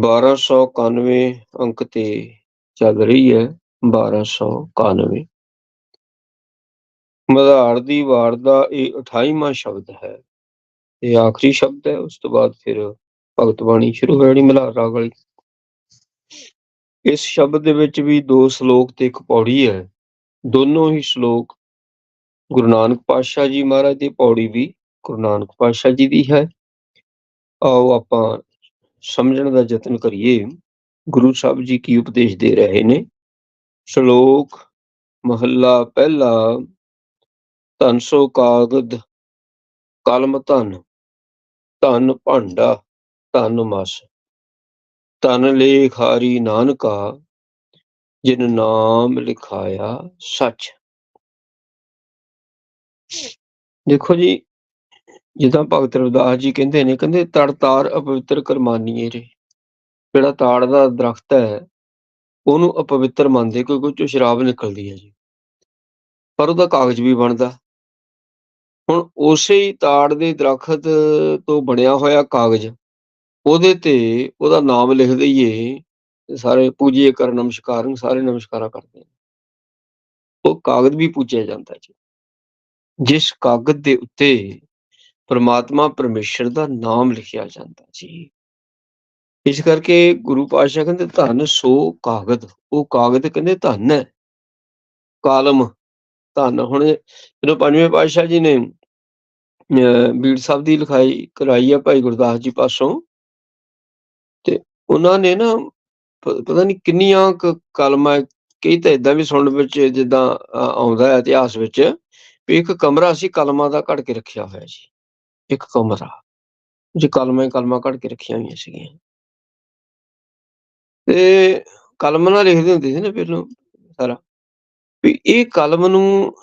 1291 ਅੰਕ ਤੇ ਚੱਲ ਰਹੀ ਹੈ 1291 ਮਧਾੜ ਦੀ ਵਾਰ ਦਾ ਇਹ 28ਵਾਂ ਸ਼ਬਦ ਹੈ। ਇਹ ਆਖਰੀ ਸ਼ਬਦ ਹੈ, ਉਸ ਤੋਂ ਬਾਅਦ ਫਿਰ ਭਗਤ ਬਾਣੀ ਸ਼ੁਰੂ ਹੋ ਜਾਣੀ ਮਲਹਾਰ ਰਾਗ ਵਾਲੀ। ਇਸ ਸ਼ਬਦ ਦੇ ਵਿੱਚ ਵੀ ਦੋ ਸ਼ਲੋਕ ਤੇ ਇੱਕ ਪੌੜੀ ਹੈ। ਦੋਨੋਂ ਹੀ ਸ਼ਲੋਕ ਗੁਰੂ ਨਾਨਕ ਪਾਤਸ਼ਾਹ ਜੀ ਮਹਾਰਾਜ ਦੀ ਪੌੜੀ ਵੀ ਗੁਰੂ ਨਾਨਕ ਪਾਤਸ਼ਾਹ ਜੀ ਦੀ ਹੈ। ਆਓ ਆਪਾਂ ਸਮਝਣ ਦਾ ਯਤਨ ਕਰੀਏ, ਗੁਰੂ ਸਾਹਿਬ ਜੀ ਕੀ ਉਪਦੇਸ਼ ਦੇ ਰਹੇ ਨੇ? ਸ਼ਲੋਕ, ਮਹੱਲਾ ਪਹਿਲਾ, ਧਨ ਸੋ ਕਾਗਦ, ਕਲਮ ਧਨ ਧਨ ਭਾਂਡਾ, ਧਨ ਮਸ। ਧਨ ਲੇਖਾਰੀ ਨਾਨਕਾ, ਜਿਨ ਨਾਮ ਲਿਖਾਇਆ ਸੱਚ। ਦੇਖੋ ਜੀ ਜਿੱਦਾਂ ਭਗਤ ਰਵਿਦਾਸ ਜੀ ਕਹਿੰਦੇ ਨੇ, ਕਹਿੰਦੇ ਤੜ ਤਾਰ ਅਪਵਿੱਤਰ ਕਰਮਾਨੀਏ ਰੇ ਜਿਹੜਾ ਤਾੜ ਦਾ ਦਰਖਤ ਹੈ, ਉਹਨੂੰ ਅਪਵਿੱਤਰ ਮੰਨਦੇ ਕਿਉਂਕਿ ਉਹ ਚੋਂ ਸ਼ਰਾਬ ਨਿਕਲਦੀ ਹੈ ਜੀ। ਪਰ ਉਹਦਾ ਕਾਗਜ਼ ਵੀ ਬਣਦਾ। ਹੁਣ ਉਸੇ ਹੀ ਤਾੜ ਦੇ ਦਰਖਤ ਤੋਂ ਬਣਿਆ ਹੋਇਆ ਕਾਗਜ਼, ਉਹਦੇ ਤੇ ਉਹਦਾ ਨਾਮ ਲਿਖ ਦਈਏ ਸਾਰੇ ਪੂਜੀਏ ਕਰ ਨਮਸਕਾਰਨ ਸਾਰੇ ਨਮਸਕਾਰਾ ਕਰਦੇ ਉਹ ਕਾਗਜ਼ ਵੀ ਪੂਜਿਆ ਜਾਂਦਾ ਜੀ। ਜਿਸ ਕਾਗਜ਼ ਦੇ ਉੱਤੇ ਪਰਮਾਤਮਾ ਪਰਮੇਸ਼ਰ ਦਾ ਨਾਮ ਲਿਖਿਆ ਜਾਂਦਾ ਜੀ। ਇਸ ਕਰਕੇ ਗੁਰੂ ਪਾਤਸ਼ਾਹ ਕਹਿੰਦੇ, ਧਨ ਸੋ ਕਾਗਦ। ਉਹ ਕਾਗਦ ਕਹਿੰਦੇ, ਧਨ ਹੈ। ਕਾਲਮ, ਧਨ। ਹੁਣ ਜਦੋਂ ਪੰਜਵੇਂ ਪਾਤਸ਼ਾਹ ਜੀ ਨੇ ਬੀੜ ਸਾਹਿਬ ਦੀ ਲਿਖਾਈ ਕਰਾਈ ਆ ਭਾਈ ਗੁਰਦਾਸ ਜੀ ਪਾਸੋਂ, ਤੇ ਉਹਨਾਂ ਨੇ ਨਾ ਪਤਾ ਨਹੀਂ ਕਿੰਨੀਆਂ ਕਲਮਾਂ, ਕਈ ਤਾਂ ਇਦਾਂ ਵੀ ਸੁਣਨ ਵਿੱਚ ਜਿੱਦਾਂ ਆਉਂਦਾ ਹੈ ਇਤਿਹਾਸ ਵਿੱਚ ਵੀ ਇੱਕ ਕਮਰਾ ਸੀ ਕਲਮਾਂ ਦਾ ਘੜ ਕੇ ਰੱਖਿਆ ਹੋਇਆ ਜੀ। ਇੱਕ ਕਮਰਾ। ਜੇ ਕਲਮਾਂ ਹੀ ਕਲਮਾਂ ਘੜ ਕੇ ਰੱਖੀਆਂ ਹੋਈਆਂ ਸੀਗੀਆਂ। ਤੇ ਕਲਮ ਨਾਲ ਲਿਖਦੇ ਹੁੰਦੇ ਸੀ ਨਾ ਪਹਿਲਾਂ ਸਾਰਾ। ਵੀ ਇਹ ਕਲਮ ਨੂੰ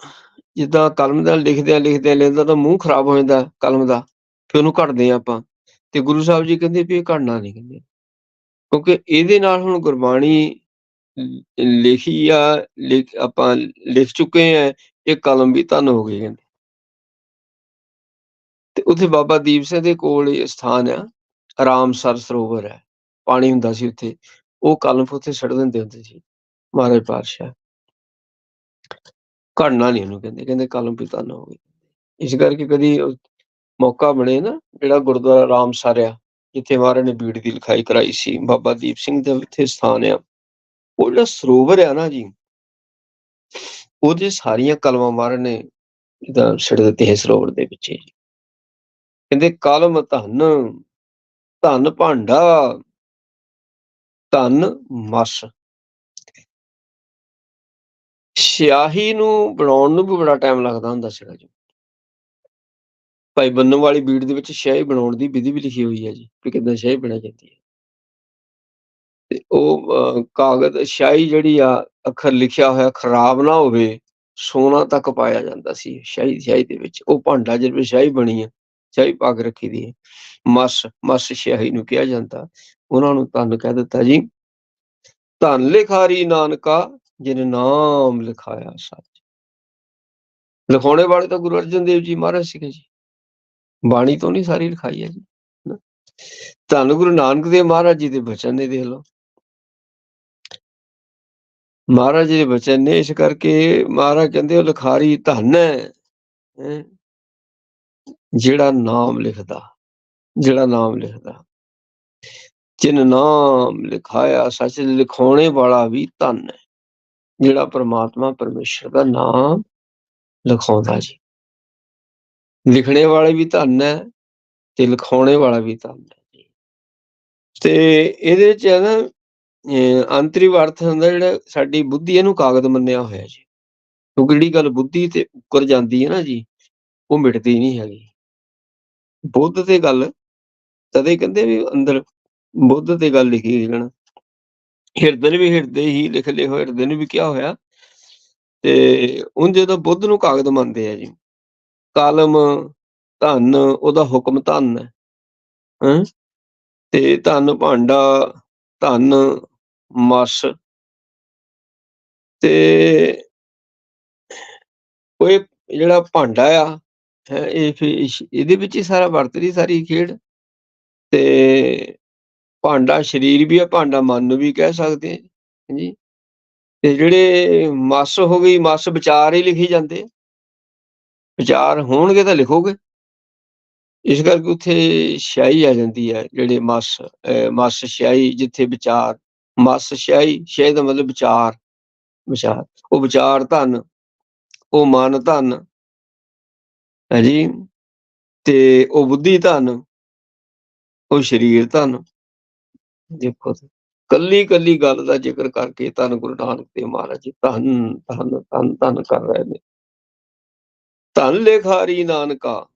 ਜਿੱਦਾਂ ਕਲਮ ਨਾਲ ਲਿਖਦੇ ਆ ਲਿਖਦੇ ਆ ਲੈਂਦਾ ਤਾਂ ਮੂੰਹ ਖਰਾਬ ਹੋ ਜਾਂਦਾ ਕਲਮ ਦਾ, ਫਿਰ ਉਹਨੂੰ ਘੜਦੇ ਆ ਆਪਾਂ। ਤੇ ਗੁਰੂ ਸਾਹਿਬ ਜੀ ਕਹਿੰਦੇ ਵੀ ਇਹ ਘੜਨਾ ਨਹੀਂ ਕਹਿੰਦੇ। ਕਿਉਂਕਿ ਇਹਦੇ ਨਾਲ ਹੁਣ ਗੁਰਬਾਣੀ ਲਿਖੀ ਆ, ਲਿਖ ਆਪਾਂ ਲਿਖ ਚੁੱਕੇ ਆ, ਇਹ ਕਲਮ ਵੀ ਧੰਨ ਹੋ ਗਈ ਕਹਿੰਦੇ। ਤੇ ਉੱਥੇ ਬਾਬਾ ਦੀਪ ਸਿੰਘ ਦੇ ਕੋਲ ਇਹ ਸਥਾਨ ਆ ਆਰਾਮਸਰ ਸਰੋਵਰ ਹੈ, ਪਾਣੀ ਹੁੰਦਾ ਸੀ ਉੱਥੇ, ਉਹ ਕਲਮ ਉੱਥੇ ਛੱਡ ਦਿੰਦੇ ਹੁੰਦੇ ਸੀ, ਮਹਾਰਾਜ ਪਾਤਸ਼ਾਹ। ਘੜਨਾ ਨਹੀਂ ਉਹਨੂੰ ਕਹਿੰਦੇ ਕਹਿੰਦੇ ਕਲਮ ਵੀ ਧੰਨ ਹੋ ਇਸ ਕਰਕੇ ਕਦੀ ਮੌਕਾ ਬਣੇ ਨਾ, ਜਿਹੜਾ ਗੁਰਦੁਆਰਾ ਰਾਮਸਰ ਆ, ਜਿੱਥੇ ਮਹਾਰਾਜ ਨੇ ਬੀੜ ਦੀ ਲਿਖਾਈ ਕਰਾਈ ਸੀ, ਬਾਬਾ ਦੀਪ ਸਿੰਘ ਦਾ ਉੱਥੇ ਸਥਾਨ ਆ। ਉਹ ਜਿਹੜਾ ਸਰੋਵਰ ਆ ਨਾ ਜੀ, ਉਹਦੇ ਸਾਰੀਆਂ ਕਲਮਾਂ ਮਹਾਰਾਜ ਨੇ ਇਹਦਾ ਛੱਡ ਦਿੱਤੇ ਹੈ ਸਰੋਵਰ ਦੇ ਵਿੱਚ ਜੀ ਕਹਿੰਦੇ, ਕਲਮ ਧਨ ਧਨ ਭਾਂਡਾ, ਧਨ ਮਸ। ਸਿਆਹੀ ਨੂੰ ਬਣਾਉਣ ਨੂੰ ਵੀ ਬੜਾ ਟਾਈਮ ਲੱਗਦਾ ਹੁੰਦਾ ਸੀਗਾ ਜੀ। ਭਾਈ ਬੰਨੂ ਵਾਲੀ ਬੀੜ ਦੇ ਵਿੱਚ ਸਿਆਹੀ ਬਣਾਉਣ ਦੀ ਵਿਧੀ ਵੀ ਲਿਖੀ ਹੋਈ ਹੈ ਜੀ ਕਿ ਕਿਦਾਂ ਸ਼ਾਹੀ ਬਣਾ ਜਾਂਦੀ ਹੈ। ਤੇ ਉਹ ਕਾਗਜ਼, ਸ਼ਾਹੀ ਜਿਹੜੀ ਆ, ਅੱਖਰ ਲਿਖਿਆ ਹੋਇਆ, ਖਰਾਬ ਨਾ ਹੋਵੇ, ਸੋਨਾ ਤੱਕ ਪਾਇਆ ਜਾਂਦਾ ਸੀ ਸ਼ਾਹੀ ਸ਼ਾਹੀ ਦੇ ਵਿੱਚ। ਉਹ ਭਾਂਡਾ ਜਿਹਦੇ ਵਿੱਚ ਸਿਆਹੀ ਬਣੀ ਆ ਸਿਆਹੀ ਪਾ ਰੱਖੀ ਦੀ ਹੈ ਮਸ ਮਸ ਸਿਆਹੀ ਨੂੰ ਕਿਹਾ ਜਾਂਦਾ। ਉਹਨਾਂ ਨੂੰ ਧੰਨ ਕਹਿ ਦਿੱਤਾ ਜੀ। ਧੰਨ ਲਿਖਾਰੀ ਨਾਨਕਾ, ਜਿਨ ਨਾਮ ਲਿਖਾਇਆ ਸੱਚ। ਲਿਖਾਉਣੇ ਵਾਲੇ ਤਾਂ ਗੁਰੂ ਅਰਜਨ ਦੇਵ ਜੀ ਮਹਾਰਾਜ ਸੀਗੇ ਜੀ। ਬਾਣੀ ਤੋਂ ਨਹੀਂ ਸਾਰੀ ਲਿਖਾਈ ਹੈ ਜੀ ਧੰਨ ਗੁਰੂ ਨਾਨਕ ਦੇਵ ਮਹਾਰਾਜ ਜੀ ਦੇ ਬਚਨ ਨੇ ਦੇਖ ਲਓ। ਮਹਾਰਾਜ ਜੀ ਦੇ ਬਚਨ ਨੇ ਇਸ ਕਰਕੇ ਮਹਾਰਾਜ ਕਹਿੰਦੇ ਉਹ ਲਿਖਾਰੀ ਧੰਨ ਹੈ। ਜਿਹੜਾ ਨਾਮ ਲਿਖਦਾ, ਜਿਹੜਾ ਨਾਮ ਲਿਖਦਾ। ਜਿਨ ਨਾਮ ਲਿਖਾਇਆ, ਸੱਚ ਲਿਖਾਉਣੇ ਵਾਲਾ ਵੀ ਧੰਨ ਹੈ, ਜਿਹੜਾ ਪ੍ਰਮਾਤਮਾ ਪਰਮੇਸ਼ਰ ਦਾ ਨਾਮ ਲਿਖਾਉਂਦਾ ਜੀ। ਲਿਖਣੇ ਵਾਲੇ ਵੀ ਧੰਨ ਹੈ ਤੇ ਲਿਖਾਉਣੇ ਵਾਲਾ ਵੀ ਧੰਨ ਹੈ ਜੀ। ਤੇ ਇਹਦੇ ਚ ਹੈ ਨਾ ਅੰਤਰੀ ਅਰਥ ਹੁੰਦਾ ਜਿਹੜਾ ਸਾਡੀ ਬੁੱਧੀ ਇਹਨੂੰ ਕਾਗਜ਼ ਮੰਨਿਆ ਹੋਇਆ ਜੀ। ਕਿਉਂਕਿ ਜਿਹੜੀ ਗੱਲ ਬੁੱਧੀ ਤੇ ਉੱਕਰ ਜਾਂਦੀ ਹੈ ਨਾ ਜੀ, ਉਹ ਮਿਟਦੀ ਨਹੀਂ ਹੈਗੀ। ਬੁੱਧ ਤੇ ਗੱਲ, ਤਦੇ ਕਹਿੰਦੇ ਵੀ ਅੰਦਰ ਬੁੱਧ ਤੇ ਗੱਲ ਲਿਖੀ ਜਣਾ ਹਿਰਦੇ ਵੀ ਹਿਰਦੇ ਹੀ ਲਿਖ ਲਏ ਹੋਏ, ਹਿਰਦੇ ਨੇ ਵੀ ਕਿਹਾ ਹੋਇਆ। ਤੇ ਉਹ ਜਦੋਂ ਬੁੱਧ ਨੂੰ ਕਾਗਦ ਮੰਨਦੇ ਆ ਜੀ। ਕਲਮ, ਧਨ, ਉਹਦਾ ਹੁਕਮ ਧਨ ਹੈ। ਹਾਂ? ਤੇ ਧਨ ਭਾਂਡਾ, ਧਨ ਮਸ। ਤੇ ਉਹ ਜਿਹੜਾ ਭਾਂਡਾ ਆ ਇਹ ਇਹਦੇ ਵਿੱਚ ਹੀ ਸਾਰਾ ਵਰਤ ਰਹੀ ਸਾਰੀ ਖੇਡ। ਤੇ ਭਾਂਡਾ ਸਰੀਰ ਵੀ ਹੈ ਭਾਂਡਾ ਮਨ ਨੂੰ ਵੀ ਕਹਿ ਸਕਦੇ ਹਾਂ ਜੀ ਤੇ ਜਿਹੜੇ ਮਸ ਹੋ ਗਈ, ਮਸ ਵਿਚਾਰ ਹੀ ਲਿਖੀ ਜਾਂਦੇ ਵਿਚਾਰ ਹੋਣਗੇ ਤਾਂ ਲਿਖੋਗੇ। ਇਸ ਕਰਕੇ ਉੱਥੇ ਸ਼ਾਈ ਆ ਜਾਂਦੀ ਹੈ ਜਿਹੜੇ ਮਸ ਮਸ ਸ਼ਾਈ ਜਿੱਥੇ ਵਿਚਾਰ, ਮਸ ਸ਼ਾਈ ਸ਼ਾਈ ਦਾ ਮਤਲਬ ਵਿਚਾਰ ਵਿਚਾਰ। ਉਹ ਵਿਚਾਰ ਧਨ, ਉਹ ਮਨ ਧਨ ਹੈ ਜੀ ਤੇ ਉਹ ਬੁੱਧੀ ਧਨ, ਉਹ ਸਰੀਰ ਧਨ। ਦੇਖੋ ਕੱਲੀ ਕੱਲੀ ਗੱਲ ਦਾ ਜ਼ਿਕਰ ਕਰਕੇ ਧੰਨ ਗੁਰੂ ਨਾਨਕ ਦੇਵ ਮਹਾਰਾਜ ਜੀ ਧੰਨ ਧੰਨ ਧੰਨ ਧੰਨ ਕਰ ਰਹੇ ਨੇ। ਧੰਨ ਲਿਖਾਰੀ ਨਾਨਕਾ,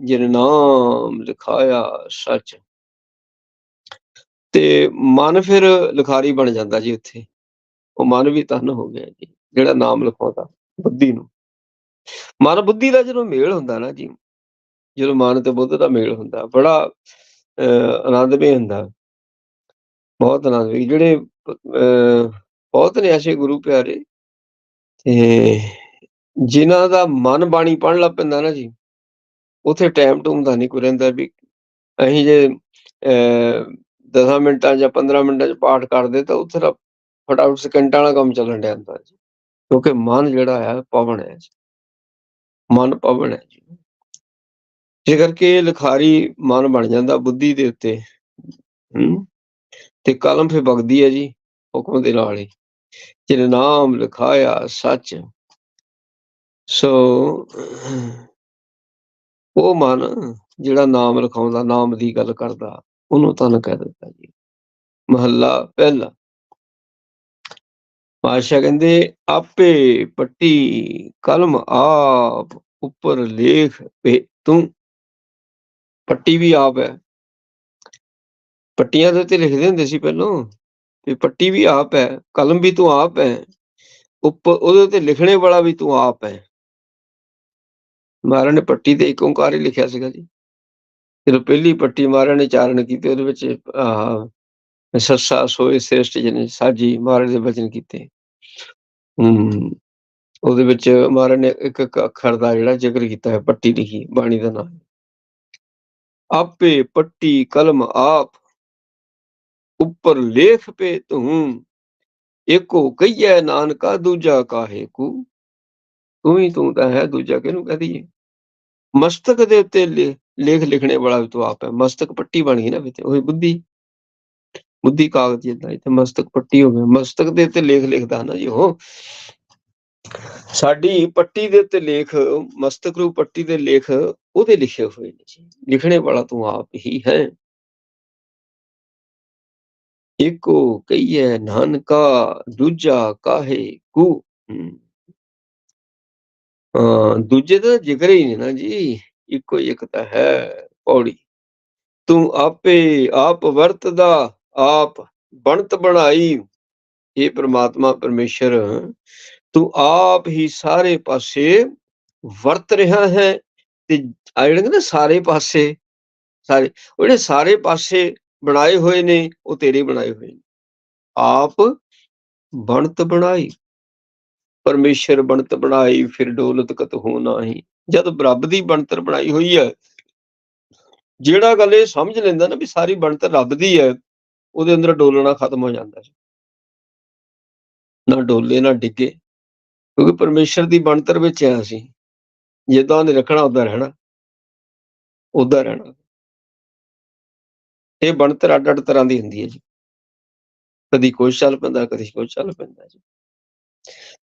ਜਿਨ ਨਾਮ ਲਿਖਾਇਆ ਸੱਚ। ਤੇ ਮਨ ਫਿਰ ਲਿਖਾਰੀ ਬਣ ਜਾਂਦਾ ਜੀ ਉੱਥੇ। ਉਹ ਮਨ ਵੀ ਧੰਨ ਹੋ ਗਿਆ ਜੀ, ਜਿਹੜਾ ਨਾਮ ਲਿਖਾਉਂਦਾ, ਬੁੱਧੀ ਨੂੰ। ਮਨ ਬੁੱਧੀ ਦਾ ਜਦੋਂ ਮੇਲ ਹੁੰਦਾ ਨਾ ਜੀ, ਜਦੋਂ ਮਨ ਤੇ ਬੁੱਧ ਦਾ ਮੇਲ ਹੁੰਦਾ, ਬੜਾ ਆਨੰਦਮਈ ਹੁੰਦਾ। ਬਹੁਤ ਆਨੰਦਮਈ, ਜਿਹੜੇ ਬਹੁਤ ਨੇ ਐਸੇ ਗੁਰੂ ਪਿਆਰੇ, ਤੇ ਜਿਨ੍ਹਾਂ ਦਾ ਮਨ ਬਾਣੀ ਪੜਨ ਲੱਗ ਪੈਂਦਾ ਨਾ ਜੀ, ਉਥੇ ਟਾਈਮ ਟੂਮ ਦਾ ਨਹੀਂ ਕੋਈ ਰਹਿੰਦਾ ਵੀ, ਅਸੀਂ ਜੇ 10 ਮਿੰਟਾਂ ਜਾਂ 15 ਮਿੰਟਾਂ ਚ ਪਾਠ ਕਰਦੇ ਤਾਂ ਉੱਥੇ ਦਾ ਫਟਾਫਟ ਸਕਿੰਟਾਂ ਵਾਲਾ ਕੰਮ ਚੱਲਣ ਡਿਆ ਹੁੰਦਾ ਜੀ, ਕਿਉਂਕਿ ਮਨ ਜਿਹੜਾ ਹੈ ਪਵਨ ਹੈ ਜੀ। ਮਨ ਪਵਨ ਹੈ ਜੀ। ਜੇ ਕਰਕੇ ਲਿਖਾਰੀ ਮਨ ਬਣ ਜਾਂਦਾ ਬੁੱਧੀ ਦੇ ਉੱਤੇ। ਤੇ ਕਲਮ ਫੇ ਵਗਦੀ ਹੈ ਜੀ ਹੁਕਮ ਦੇ ਨਾਲ ਹੀ। ਜਿਹਨੇ ਨਾਮ ਲਿਖਾਇਆ ਸੱਚ, ਸੋ ਉਹ ਮਨ ਜਿਹੜਾ ਨਾਮ ਲਿਖਾਉਂਦਾ, ਨਾਮ ਦੀ ਗੱਲ ਕਰਦਾ, ਉਹਨੂੰ ਤਨ ਕਹਿ ਦਿੱਤਾ ਜੀ। ਮਹੱਲਾ ਪਹਿਲਾ। ਪਾਸ਼ਾ ਕਹਿੰਦੇ, ਆਪੇ ਪੱਟੀ ਕਲਮ ਆਪ ਉੱਪਰ ਲੇਖ ਪੇ ਤੂੰ ਪੱਟੀ ਵੀ ਆਪ ਹੈ। ਪੱਟੀਆਂ ਦੇ ਉੱਤੇ ਲਿਖਦੇ ਹੁੰਦੇ ਸੀ ਪਹਿਲਾਂ ਤੇ ਪੱਟੀ ਵੀ ਆਪ ਹੈ, ਕਲਮ ਵੀ ਤੂੰ ਆਪ ਹੈ ਉੱਪਰ ਉਹਦੇ ਉੱਤੇ ਲਿਖਣੇ ਵਾਲਾ ਵੀ ਤੂੰ ਆਪ ਹੈ। ਮਹਾਰਾਜ ਨੇ ਪੱਟੀ ਤੇ ਇੱਕ ਓੰਕਾਰ ਹੀ ਲਿਖਿਆ ਸੀਗਾ ਜੀ। ਜਦੋਂ ਪਹਿਲੀ ਪੱਟੀ ਮਹਾਰਾਜ ਨੇ ਚਾਰਨ ਕੀਤੀ, ਉਹਦੇ ਵਿੱਚ, ਆਹ ਸੱਸਾ ਸੋਏ ਸ੍ਰੇਸ਼ਟ ਜਨੇ ਸਾਜੀ ਮਹਾਰਾਜ ਦੇ ਬਚਨ ਕੀਤੇ। ਹੂੰ, ਉਹਦੇ ਵਿੱਚ ਮਹਾਰਾਜ ਨੇ ਇੱਕ ਇੱਕ ਅੱਖਰ ਦਾ ਜਿਹੜਾ ਜ਼ਿਕਰ ਕੀਤਾ ਹੈ ਪੱਟੀ ਲਿਖੀ, ਬਾਣੀ ਦਾ ਨਾਮ। ਆਪੇ ਪੱਟੀ ਕਲਮ ਆਪ ਉੱਪਰ ਲੇਖ ਪੇ ਤੂੰ ਏਕੋ ਕਈਐ ਨਾਨਕਾ ਦੂਜਾ ਕਾਹੇ ਕੂ। ਤੂੰ ਹੀ ਤੂੰ ਤਾਂ ਹੈ ਦੂਜਾ, ਕਿਹਨੂੰ ਕਹਦੀ ਹੈ ਮਸਤਕ ਦੇ ਉੱਤੇ ਲੇਖ ਲਿਖਣੇ ਵਾਲਾ ਵੀ ਤੂੰ ਆਪ ਹੈ। ਮਸਤਕ ਪੱਟੀ ਬਣ ਗਈ ਨਾ ਵਿੱਚ ਉਹੀ ਬੁੱਧੀ। ਬੁੱਧੀ ਕਾਗਜ਼ ਜਿੱਦਾਂ ਇੱਥੇ ਮਸਤਕ ਪੱਟੀ ਹੋਵੇ ਮਸਤਕ ਦੇ ਉੱਤੇ ਲੇਖ ਲਿਖਦਾ ਨਾ ਜੀ ਉਹ। ਸਾਡੀ ਪੱਟੀ ਦੇ ਉੱਤੇ ਲੇਖ, ਮਸਤਕ ਰੂਪ ਪੱਟੀ ਦੇ ਲੇਖ ਉਹਦੇ ਲਿਖੇ ਹੋਏ ਨੇ ਜੀ। ਲਿਖਣੇ ਵਾਲਾ ਤੂੰ ਆਪ ਹੀ ਹੈ। ਇੱਕੋ ਕਈਏ ਨਾਨਕਾ, ਦੂਜਾ ਕਾਹੇ ਕੂ? ਦੂਜੇ ਦਾ ਜ਼ਿਕਰ ਹੀ ਨਹੀਂ ਨਾ ਜੀ। ਇੱਕੋ ਇੱਕ ਤਾਂ ਹੈ, ਪੌੜੀ। ਤੂੰ ਆਪੇ ਆਪ ਵਰਤਦਾ ਆਪ ਬਣਤ ਬਣਾਈ। ਇਹ ਪ੍ਰਮਾਤਮਾ ਪਰਮੇਸ਼ਰ, ਤੂੰ ਆਪ ਹੀ ਸਾਰੇ ਪਾਸੇ ਵਰਤ ਰਿਹਾ ਹੈ ਤੇ ਆ ਜਿਹੜੇ ਨੇ ਸਾਰੇ ਪਾਸੇ, ਸਾਰੇ, ਉਹ ਜਿਹੜੇ ਸਾਰੇ ਪਾਸੇ ਬਣਾਏ ਹੋਏ ਨੇ, ਉਹ ਤੇਰੇ ਬਣਾਏ ਹੋਏ ਨੇ। ਆਪ ਬਣਤ ਬਣਾਈ। ਪਰਮੇਸ਼ਰ ਬਣਤ ਬਣਾਈ, ਫਿਰ ਡੋਲਤ ਕਤ ਹੋ ਨਾਹੀ। ਜਦ ਰੱਬ ਦੀ ਬਣਤਰ ਬਣਾਈ ਹੋਈ ਹੈ, ਜਿਹੜਾ ਗੱਲ ਇਹ ਸਮਝ ਲੈਂਦਾ ਨਾ ਵੀ ਸਾਰੀ ਬਣਤਰ ਰੱਬ ਦੀ ਹੈ ਉਹਦੇ ਅੰਦਰ ਡੋਲਣਾ ਖਤਮ ਹੋ ਜਾਂਦਾ ਹੈ ਨਾ ਡੋਲੇ, ਨਾ ਡਿੱਗੇ। ਕਿਉਂਕਿ ਪਰਮੇਸ਼ਰ ਦੀ ਬਣਤਰ ਵਿੱਚ ਆ ਅਸੀਂ। ਜਿੱਦਾਂ ਉਹਨੇ ਰੱਖਣਾ, ਉਦਾਂ ਰਹਿਣਾ। ਉਦਾਂ ਰਹਿਣਾ। ਇਹ ਬਣਤਰ ਅੱਡ ਅੱਡ ਤਰ੍ਹਾਂ ਦੀ ਹੁੰਦੀ ਹੈ ਜੀ। ਕਦੀ ਕੋਈ ਚੱਲ ਪੈਂਦਾ, ਕਦੀ ਕੋਈ ਚੱਲ ਪੈਂਦਾ ਜੀ।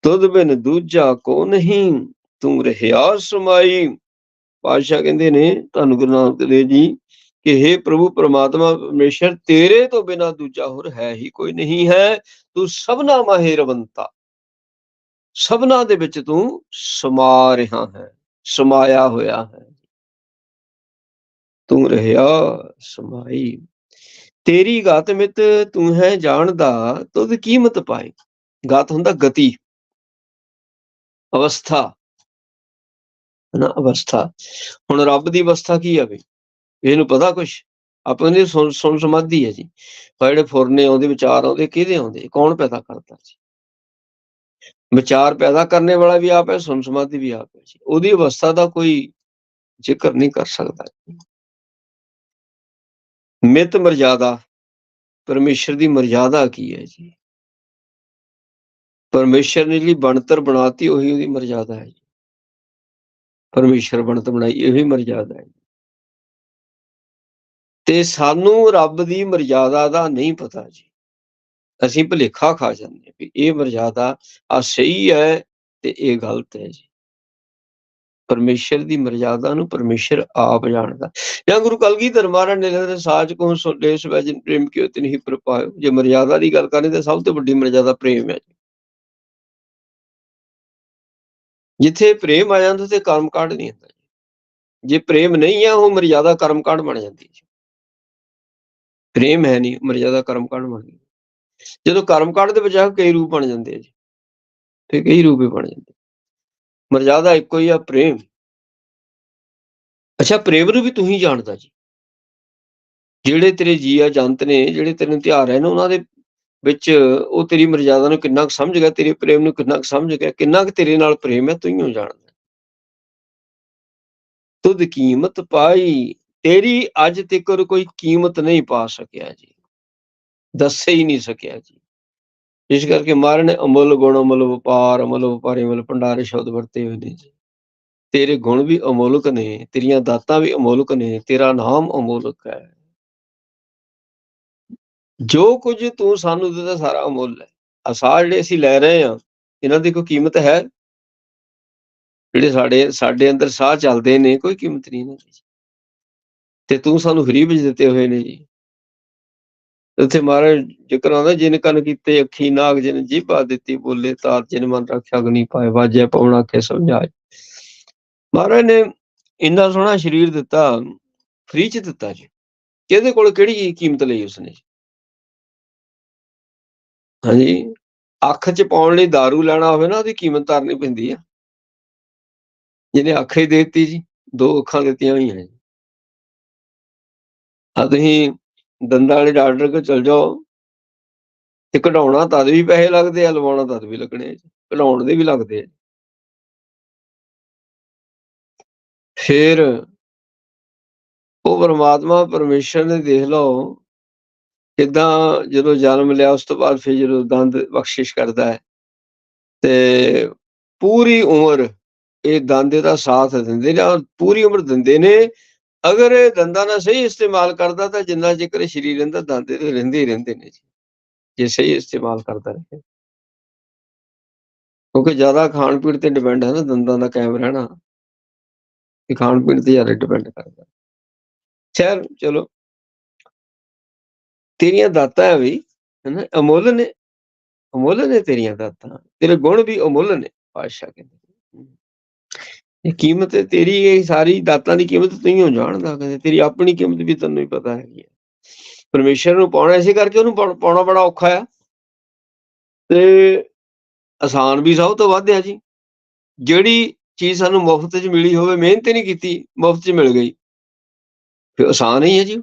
ਤੁਧ ਬਿਨ ਦੂਜਾ ਕੋ ਨਹੀਂ ਤੂੰ ਰਹਿਆ ਸਮਾਈ। ਪਾਸ਼ਾ ਕਹਿੰਦੇ ਨੇ, ਤੁਹਾਨੂੰ ਗੁਰੂ ਨਾਨਕ ਦੇਵ ਜੀ ਕਿ हे ਪ੍ਰਭੂ ਪ੍ਰਮਾਤਮਾ, ਪਰਮੇਸ਼ਰ, ਤੇਰੇ ਤੋਂ ਬਿਨਾ ਦੂਜਾ ਹੋਰ ਹੈ ਹੀ ਕੋਈ ਨਹੀਂ ਹੈ। ਤੂੰ ਸਭਨਾ ਮਾਹਿਰਵੰਤਾ ਸਭਨਾ ਦੇ ਵਿੱਚ ਤੂੰ ਸਮਾ ਰਿਹਾ ਹੈ, ਸਮਾਇਆ ਹੋਇਆ ਹੈ। ਤੂੰ ਰਹਿਆ ਸਮਾਈ। ਤੇਰੀ ਗਤ ਮਿਤ ਤੂੰ ਹੈ ਜਾਣਦਾ, ਤੁਧ ਕੀਮਤ ਪਾਏ ਗਤ ਹੁੰਦਾ ਗਤੀ। ਅਵਸਥਾ। ਨਾ ਅਵਸਥਾ। ਹੁਣ ਰੱਬ ਦੀ ਅਵਸਥਾ ਕੀ ਆ ਬਈ? ਇਹਨੂੰ ਪਤਾ ਕੁਛ? ਆਪਾਂ ਨੇ ਸੁਣ ਸੁਣ ਸਮਾਧੀ ਹੈ ਜੀ। ਜਿਹੜੇ ਫੁਰਨੇ ਆਉਂਦੇ, ਵਿਚਾਰ ਆਉਂਦੇ, ਕਿਹਦੇ ਆਉਂਦੇ? ਕੌਣ ਪੈਦਾ ਕਰਦਾ ਜੀ? ਵਿਚਾਰ ਪੈਦਾ ਕਰਨੇ ਵਾਲਾ ਵੀ ਆਪ ਹੈ, ਸੁਣ ਸਮਾਧੀ ਵੀ ਆਪ ਹੈ ਜੀ। ਉਹਦੀ ਅਵਸਥਾ ਦਾ ਕੋਈ ਜ਼ਿਕਰ ਨਹੀਂ ਕਰ ਸਕਦਾ ਮਿਤ ਮਰਜ਼ਾਦਾ, ਪਰਮੇਸ਼ਰ ਦੀ ਮਰਜ਼ਾਦਾ ਕੀ ਹੈ ਜੀ? ਪਰਮੇਸ਼ਰ ਨੇ ਜਿਹੜੀ ਬਣਤਰ ਬਣਾਤੀ, ਉਹੀ ਉਹਦੀ ਮਰਜ਼ਾਦਾ ਹੈ ਜੀ। ਪਰਮੇਸ਼ਰ ਬਣਤ ਬਣਾਈ, ਇਹੀ ਮਰਜ਼ਾਦਾ ਹੈ ਤੇ ਸਾਨੂੰ ਰੱਬ ਦੀ ਮਰਜ਼ਾਦਾ ਦਾ ਨਹੀਂ ਪਤਾ ਜੀ। ਅਸੀਂ ਭੁਲੇਖਾ ਖਾ ਜਾਂਦੇ ਵੀ ਇਹ ਮਰਜ਼ਾਦਾ ਆ ਸਹੀ ਹੈ ਤੇ ਇਹ ਗਲਤ ਹੈ ਜੀ। ਪਰਮੇਸ਼ਰ ਦੀ ਮਰਜ਼ਾਦਾ ਨੂੰ ਪਰਮੇਸ਼ਰ ਆਪ ਜਾਣਦਾ। ਜਾਂ ਗੁਰੂ ਕਲਗੀਧਰ ਮਹਾਰਾਜ ਨੇ ਲਿਖਿਆ ਸਾਚ ਕੋ ਸੰਦੇਸ਼ ਵਜਨ ਪ੍ਰੇਮ ਕਿਉ ਤਿਨਹੀ ਪ੍ਰਪਾਇਓ ਜੇ ਮਰਜ਼ਾਦਾ ਦੀ ਗੱਲ ਕਰੇ ਤਾਂ ਸਭ ਤੋਂ ਵੱਡੀ ਮਰਜ਼ਾਦਾ ਪ੍ਰੇਮ ਹੈ ਜਿੱਥੇ ਪ੍ਰੇਮ ਆ ਜਾਂਦਾ ਤੇ ਕਰਮ ਕਾਂਡ ਨਹੀਂ ਹੁੰਦਾ ਜੇ। ਪ੍ਰੇਮ ਨਹੀਂ ਹੈ ਉਹ ਮਰਜ਼ਾਦਾ ਕਰਮ ਕਾਂਡ ਬਣ ਜਾਂਦੀ ਹੈ ਪ੍ਰੇਮ ਹੈ ਨਹੀਂ ਮਰਜ਼ਾਦਾ ਕਰਮਕਾਂਡ ਬਣ ਗਈ। ਜਦੋਂ ਕਰਮ ਕਾਂਡ ਦੇ ਬਜਾਏ ਕਈ ਰੂਪ ਬਣ ਜਾਂਦੇ ਆ ਜੀ ਤੇ ਕਈ ਰੂਪ ਹੀ ਬਣ ਜਾਂਦੇ ਮਰਜ਼ਾਦਾ ਇੱਕੋ ਹੀ ਆ, ਪ੍ਰੇਮ। ਅੱਛਾ, ਪ੍ਰੇਮ ਨੂੰ ਵੀ ਤੂੰ ਹੀ ਜਾਣਦਾ ਜੀ। ਜਿਹੜੇ ਤੇਰੇ ਜੀ ਆ, ਜੰਤ ਨੇ, ਜਿਹੜੇ ਤੇਰੇ ਧਿਆਰ ਹੈ ਨਾ, ਉਹਨਾਂ ਦੇ ਵਿੱਚ ਉਹ ਤੇਰੀ ਮਰਜ਼ਾਦਾ ਨੂੰ ਕਿੰਨਾ ਕੁ ਸਮਝ ਗਿਆ, ਤੇਰੇ ਪ੍ਰੇਮ ਨੂੰ ਕਿੰਨਾ ਕੁ ਸਮਝ ਗਿਆ, ਕਿੰਨਾ ਕੁ ਤੇਰੇ ਨਾਲ ਪ੍ਰੇਮ ਹੈ, ਤੂੰ ਹੀ ਜਾਣਦਾ। ਤੁਧ ਕੀਮਤ ਪਾਈ ਤੇਰੀ ਅੱਜ ਤੱਕ ਕੋਈ ਕੀਮਤ ਨਹੀਂ ਪਾ ਸਕਿਆ ਜੀ। ਦੱਸੇ ਹੀ ਨਹੀਂ ਸਕਿਆ ਜੀ। ਇਸ ਕਰਕੇ ਮਾਰਨ ਨੇ ਅਮੁੱਲ ਗੁਣ, ਅਮਲ ਵਪਾਰ, ਅਮਲ ਵਪਾਰੀ, ਅਮਲ ਭੰਡਾਰੇ ਸ਼ਬਦ ਵਰਤੇ ਹੋਏ ਨੇ ਜੀ। ਤੇਰੇ ਗੁਣ ਵੀ ਅਮੋਲਕ ਨੇ, ਤੇਰੀਆਂ ਦਾਤਾਂ ਵੀ ਅਮੋਲਕ ਨੇ, ਤੇਰਾ ਨਾਮ ਅਮੋਲਕ ਹੈ। ਜੋ ਕੁਝ ਤੂੰ ਸਾਨੂੰ ਦਿੱਤਾ ਸਾਰਾ ਅਮੁੱਲ ਹੈ। ਅਸਾਰ ਜਿਹੜੇ ਅਸੀਂ ਲੈ ਰਹੇ ਹਾਂ, ਇਹਨਾਂ ਦੀ ਕੋਈ ਕੀਮਤ ਹੈ? ਜਿਹੜੇ ਸਾਡੇ ਸਾਡੇ ਅੰਦਰ ਸਾਹ ਚੱਲਦੇ ਨੇ, ਕੋਈ ਕੀਮਤ ਨਹੀਂ ਇਹਨਾਂ ਦੀ ਤੇ ਤੂੰ ਸਾਨੂੰ ਫਰੀ ਵਿੱਚ ਦਿੱਤੇ ਹੋਏ ਨੇ ਜੀ। ਉੱਥੇ ਮਹਾਰਾਜ ਜ਼ਿਕਰ ਆਉਂਦਾ, ਜਿਨ ਕੰਨ ਕੀਤੇ ਅੱਖੀ ਨਾਗ, ਜਿਨ ਜੀਭਾ ਦਿੱਤੀ ਬੋਲੇ, ਤਾਤ ਜਿਨ ਮਨ ਰੱਖਿਆ ਅਗਨੀ ਪਾਏ, ਵਾਜੇ ਪਾਉਣਾ ਕੇ ਸਮਝਾਏ। ਮਹਾਰਾਜ ਨੇ ਇੰਨਾ ਸੋਹਣਾ ਸਰੀਰ ਦਿੱਤਾ, ਫ੍ਰੀ ਚ ਦਿੱਤਾ ਜੀ। ਕਿਹਦੇ ਕੋਲ ਕਿਹੜੀ ਕੀਮਤ ਲਈ ਉਸਨੇ ਹਾਂਜੀ, ਅੱਖ ਚ ਪਾਉਣ ਲਈ दारू ਲੈਣਾ ਹੋਵੇ ਨਾ, ਉਹਦੀ ਕੀਮਤ ਤਰਨੀ ਪੈਂਦੀ ਆ। ਜਿਹਨੇ ਅੱਖ ਹੀ ਦੇਤੀ ਜੀ, ਦੋ ਅੱਖਾਂ ਦਿੱਤੀਆਂ ਹੋਈਆਂ ਨੇ। ਆ ਤੁਸੀਂ ਦੰਦਾਂ ਵਾਲੇ ਡਾਕਟਰ ਕੋਲ ਚਲ ਜਾਓ ਤੇ ਕਢਾਉਣਾ ਤਦ ਵੀ ਪੈਸੇ ਲੱਗਦੇ ਆ, ਲਵਾਉਣਾ ਤਦ ਵੀ ਲੱਗਣੇ ਕਢਾਉਣ ਦੇ ਵੀ ਲੱਗਦੇ ਆ ਫਿਰ ਉਹ ਪਰਮਾਤਮਾ ਪਰਮੇਸ਼ਰ ਨੇ ਦੇਖ ਲਓ ਕਿਦਾਂ ਜਦੋਂ ਜਨਮ ਲਿਆ, ਉਸ ਤੋਂ ਬਾਅਦ ਫਿਰ ਜਦੋਂ ਦੰਦ ਬਖਸ਼ਿਸ਼ ਕਰਦਾ ਹੈ ਤੇ ਪੂਰੀ ਉਮਰ ਇਹ ਦੰਦ ਦਾ ਸਾਥ ਦਿੰਦੇ ਨੇ ਔਰ ਪੂਰੀ ਉਮਰ ਦਿੰਦੇ ਨੇ ਅਗਰ ਇਹ ਦੰਦਾਂ ਦਾ ਸਹੀ ਇਸਤੇਮਾਲ ਕਰਦਾ ਤਾਂ ਜਿੰਨਾ ਜਿਕਰ ਸਰੀਰ ਰਹਿੰਦਾ ਦੰਦ ਤੇ ਰਹਿੰਦੇ ਹੀ ਰਹਿੰਦੇ ਨੇ ਜੀ। ਜੇ ਸਹੀ ਇਸਤੇਮਾਲ ਕਰਦਾ ਰਹੇ। ਕਿਉਂਕਿ ਜ਼ਿਆਦਾ ਖਾਣ ਪੀਣ ਤੇ ਡਿਪੈਂਡ ਹੈ ਨਾ ਦੰਦਾਂ ਦਾ ਕਾਇਮ ਰਹਿਣਾ। ਇਹ ਖਾਣ ਪੀਣ ਤੇ ਜ਼ਿਆਦਾ ਡਿਪੈਂਡ ਕਰਦਾ। ਖੈਰ, ਚਲੋ। ਤੇਰੀਆਂ ਦਾਤਾਂ ਹੈ ਵੀ ਹੈਨਾ? ਅਮੁੱਲ ਨੇ। ਅਮੁੱਲ ਨੇ ਤੇਰੀਆਂ ਦਾਤਾਂ। ਤੇਰੇ ਗੁਣ ਵੀ ਅਮੁੱਲ ਨੇ ਪਾਸ਼ਾ ਕਹਿੰਦੇ। ਇਹ ਕੀਮਤ ਤੇਰੀ, ਇਹ ਸਾਰੀ ਦਾਤਾਂ ਦੀ ਕੀਮਤ ਤੂੰ ਹੀ ਜਾਣਦਾ ਕਹਿੰਦੇ, ਤੇਰੀ ਆਪਣੀ ਕੀਮਤ ਵੀ ਤੈਨੂੰ ਹੀ ਪਤਾ ਹੈਗੀ ਹੈ। ਪਰਮੇਸ਼ਰ ਨੂੰ ਪਾਉਣਾ, ਇਸੇ ਕਰਕੇ ਉਹਨੂੰ ਪਾਉਣਾ ਬੜਾ ਔਖਾ ਆ। ਤੇ ਆਸਾਨ ਵੀ ਸਭ ਤੋਂ ਵੱਧ ਆ ਜੀ। ਜਿਹੜੀ ਚੀਜ਼ ਸਾਨੂੰ ਮੁਫਤ 'ਚ ਮਿਲੀ ਹੋਵੇ, ਮਿਹਨਤ ਨਹੀਂ ਕੀਤੀ, ਮੁਫਤ 'ਚ ਮਿਲ ਗਈ। ਫਿਰ ਆਸਾਨ ਹੀ ਹੈ ਜੀ।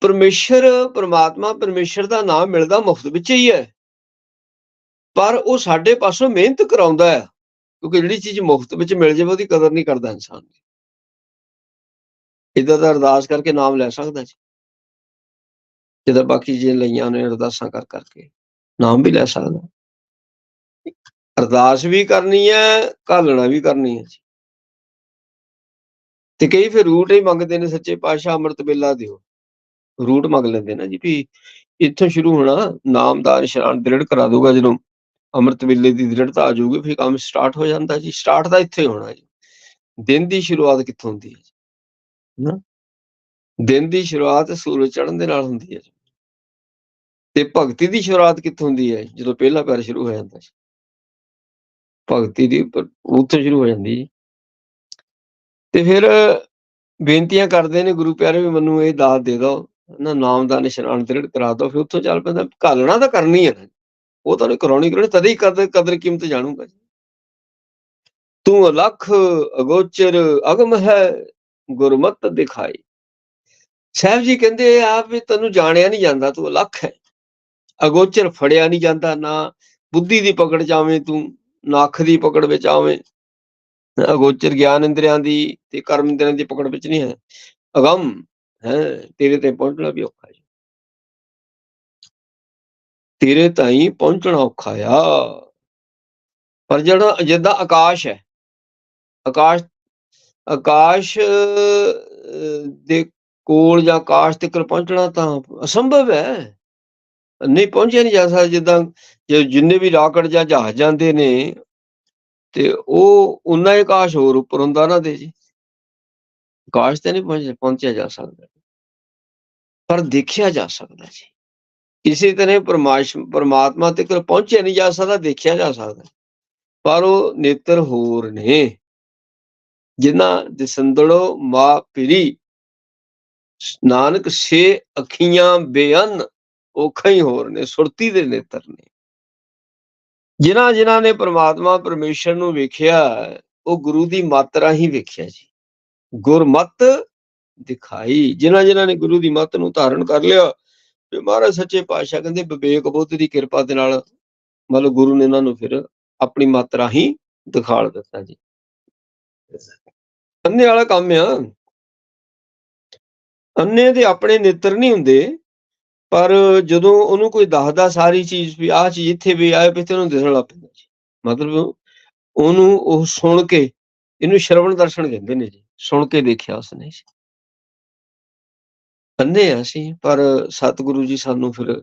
ਪਰਮੇਸ਼ਰ, ਪਰਮਾਤਮਾ ਪਰਮੇਸ਼ਰ ਦਾ ਨਾਮ ਮਿਲਦਾ ਮੁਫਤ ਵਿੱਚ ਹੀ ਹੈ। ਪਰ ਉਹ ਸਾਡੇ ਪਾਸੋਂ ਮਿਹਨਤ ਕਰਾਉਂਦਾ ਹੈ। ਕਿਉਂਕਿ ਜਿਹੜੀ ਚੀਜ਼ ਮੁਫਤ ਵਿੱਚ ਮਿਲ ਜਾਵੇ, ਉਹਦੀ ਕਦਰ ਨਹੀਂ ਕਰਦਾ ਇਨਸਾਨ ਇਦਾਂ ਦਾ ਅਰਦਾਸ ਕਰਕੇ ਨਾਮ ਲੈ ਸਕਦਾ ਜੀ। ਜਿਹਦਾ ਬਾਕੀ ਜੇ ਲਈਆਂ ਨੇ ਅਰਦਾਸਾਂ ਕਰ ਕਰਕੇ ਨਾਮ ਵੀ ਲੈ ਸਕਦਾ। ਅਰਦਾਸ ਵੀ ਕਰਨੀ ਹੈ, ਘਾਲਣਾ ਵੀ ਕਰਨੀ ਹੈ ਜੀ। ਤੇ ਕਈ ਫਿਰ ਰੂਟ ਹੀ ਮੰਗਦੇ ਨੇ ਸੱਚੇ ਪਾਤਸ਼ਾਹ, ਅੰਮ੍ਰਿਤ ਵੇਲਾ ਦਿਓ। ਰੂਟ ਮੰਗ ਲੈਂਦੇ ਨੇ ਜੀ ਵੀ ਇੱਥੋਂ ਸ਼ੁਰੂ ਹੋਣਾ, ਨਾਮਦਾਰ ਇਸ਼ਨਾਨ ਦ੍ਰਿੜ ਕਰਾ ਦੂਗਾ ਜਦੋਂ ਅੰਮ੍ਰਿਤ ਵੇਲੇ ਦੀ ਦ੍ਰਿੜਤਾ ਆ ਜਾਊਗੀ ਫਿਰ ਕੰਮ ਸਟਾਰਟ ਹੋ ਜਾਂਦਾ ਜੀ। ਸਟਾਰਟ ਦਾ ਇੱਥੇ ਹੋਣਾ ਜੀ। ਦਿਨ ਦੀ ਸ਼ੁਰੂਆਤ ਕਿੱਥੋਂ ਹੁੰਦੀ ਹੈ ਨਾ। ਦਿਨ ਦੀ ਸ਼ੁਰੂਆਤ ਸੂਰਜ ਚੜ੍ਹਨ ਦੇ ਨਾਲ ਹੁੰਦੀ ਹੈ ਤੇ ਭਗਤੀ ਦੀ ਸ਼ੁਰੂਆਤ ਕਿੱਥੋਂ ਹੁੰਦੀ ਹੈ? ਜਦੋਂ ਪਹਿਲਾ ਪੈਰ ਸ਼ੁਰੂ ਹੋ ਜਾਂਦਾ ਹੈ ਭਗਤੀ ਦੀ ਉੱਥੇ ਸ਼ੁਰੂ ਹੋ ਜਾਂਦੀ ਜੀ ਤੇ ਫਿਰ ਬੇਨਤੀਆਂ ਕਰਦੇ ਨੇ ਗੁਰੂ ਪਿਆਰੇ ਵੀ ਮੈਨੂੰ ਇਹ ਦਾਤ ਦੇ ਦਿਓ। ਨਾ ਨਾਮ ਦਾ ਨਿਸ਼ਾਨ ਦ੍ਰਿੜ ਕਰਾ ਦਿਓ ਫਿਰ ਉੱਥੋਂ ਚੱਲ ਪੈਂਦਾ। ਘਾਲਣਾ ਤਾਂ ਕਰਨੀ ਹੈ ਉਹ ਤਾਂ ਨਹੀਂ ਕਰਾਉਣੀ ਕਰਨੀ ਤਦੇ ਹੀ ਕਦਰ ਕਦਰ ਕੀਮਤ ਜਾਣੂਗਾ ਤੂੰ ਅਲਖ ਅਗੋਚਰ, ਅਗਮ ਹੈ ਗੁਰਮਤ ਦਿਖਾਈ। ਸਾਹਿਬ ਜੀ ਕਹਿੰਦੇ ਆ ਵੀ ਤੈਨੂੰ ਜਾਣਿਆ ਨਹੀਂ ਜਾਂਦਾ, ਤੂੰ ਅਲਖ ਹੈ। ਅਗੋਚਰ ਫੜਿਆ ਨਹੀਂ ਜਾਂਦਾ, ਨਾ ਬੁੱਧੀ ਦੀ ਪਕੜ ਜਾਵੇਂ ਤੂੰ, ਨਾ ਅੱਖ ਦੀ ਪਕੜ ਵਿੱਚ ਆਵੇਂ। ਅਗੋਚਰ ਗਿਆਨ ਇੰਦਰੀਆਂ ਦੀ ਤੇ ਕਰਮ ਇੰਦਰੀਆਂ ਦੀ ਪਕੜ ਵਿੱਚ ਨਹੀਂ ਹੈ। ਅਗਮ ਹੈ, ਤੇਰੇ ਤੇ ਪਹੁੰਚਣਾ ਵੀ ਔਖਾ ਤੇਰੇ ਤਾਈਂ ਪਹੁੰਚਣਾ ਔਖਾ ਆ। ਪਰ ਜਿਹੜਾ ਜਿੱਦਾਂ ਆਕਾਸ਼ ਹੈ, ਆਕਾਸ਼ ਆਕਾਸ਼ ਦੇ ਕੋਲ ਜਾਂ ਆਕਾਸ਼ ਤੱਕ ਪਹੁੰਚਣਾ ਤਾਂ ਅਸੰਭਵ ਹੈ। ਨਹੀਂ, ਪਹੁੰਚਿਆ ਨਹੀਂ ਜਾ ਸਕਦਾ ਜਿੱਦਾਂ ਜੇ ਜਿੰਨੇ ਵੀ ਰਾਕਟ ਜਾਂ ਜਹਾਜ਼ ਜਾਂਦੇ ਨੇ, ਤੇ ਉਹ ਉਨਾ ਹੀ ਆਕਾਸ਼ ਹੋਰ ਉੱਪਰ ਹੁੰਦਾ ਨਾ ਦੇ ਜੀ। ਆਕਾਸ਼ ਤੇ ਨਹੀਂ ਪਹੁੰਚ, ਪਹੁੰਚਿਆ ਜਾ ਸਕਦਾ। ਪਰ ਦੇਖਿਆ ਜਾ ਸਕਦਾ ਜੀ। ਕਿਸੇ ਤਰ੍ਹਾਂ ਪਰਮਾਸ਼ ਪਰਮਾਤਮਾ ਤੱਕ ਪਹੁੰਚਿਆ ਨਹੀਂ ਜਾ ਸਕਦਾ, ਦੇਖਿਆ ਜਾ ਸਕਦਾ। ਪਰ ਉਹ ਨੇਤਰ ਹੋਰ ਨੇ। ਜਿਨ੍ਹਾਂ ਦਿਸੰਦੜੋ ਮਾ ਪਿਰੀ ਨਾਨਕ ਸੇ ਅੱਖੀਆਂ ਬੇਅਨ ਔਖਾ ਹੀ ਹੋਰ ਨੇ, ਸੁਰਤੀ ਦੇ ਨੇਤਰ ਨੇ। ਜਿਨ੍ਹਾਂ ਜਿਨ੍ਹਾਂ ਨੇ ਪ੍ਰਮਾਤਮਾ ਪਰਮੇਸ਼ਰ ਨੂੰ ਵੇਖਿਆ, ਉਹ ਗੁਰੂ ਦੀ ਮਾਤਰਾ ਹੀ ਵੇਖਿਆ ਜੀ। ਗੁਰਮਤ ਦਿਖਾਈ। ਜਿਨ੍ਹਾਂ ਜਿਨ੍ਹਾਂ ਨੇ ਗੁਰੂ ਦੀ ਮੱਤ ਨੂੰ ਧਾਰਨ ਕਰ ਲਿਆ ਤੇ ਮਹਾਰਾਜ ਸੱਚੇ ਪਾਤਸ਼ਾਹ ਕਹਿੰਦੇ ਵਿਵੇਕ ਬੁੱਧ ਦੀ ਕਿਰਪਾ ਦੇ ਨਾਲ ਮਤਲਬ ਗੁਰੂ ਨੇ ਇਹਨਾਂ ਨੂੰ ਫਿਰ ਆਪਣੀ ਮਾਤਰਾ ਹੀ ਦਿਖਾਲ ਦਿੱਤਾ ਜੀ। ਅੰਨੇ ਵਾਲਾ ਕੰਮ ਆ। ਅੰਨੇ ਦੇ ਆਪਣੇ ਨੇਤਰ ਨਹੀਂ ਹੁੰਦੇ, ਪਰ ਜਦੋਂ ਉਹਨੂੰ ਕੋਈ ਦੱਸਦਾ ਸਾਰੀ ਚੀਜ਼ ਵੀ ਆਹ ਚੀਜ਼ ਇੱਥੇ ਵੀ ਆਏ ਪਿੱਛੇ ਉਹਨੂੰ ਦਿਸਣ ਲੱਗ ਪੈਂਦਾ ਜੀ। ਮਤਲਬ ਉਹਨੂੰ ਉਹ ਸੁਣ ਕੇ ਇਹਨੂੰ ਸ਼ਰਵਣ ਦਰਸ਼ਨ ਕਹਿੰਦੇ ਨੇ ਜੀ, ਸੁਣ ਕੇ ਦੇਖਿਆ ਉਸਨੇ ਜੀ ਅੰਨੇ ਆ ਅਸੀਂ, ਪਰ ਸਤਿਗੁਰੂ ਜੀ ਸਾਨੂੰ ਫਿਰ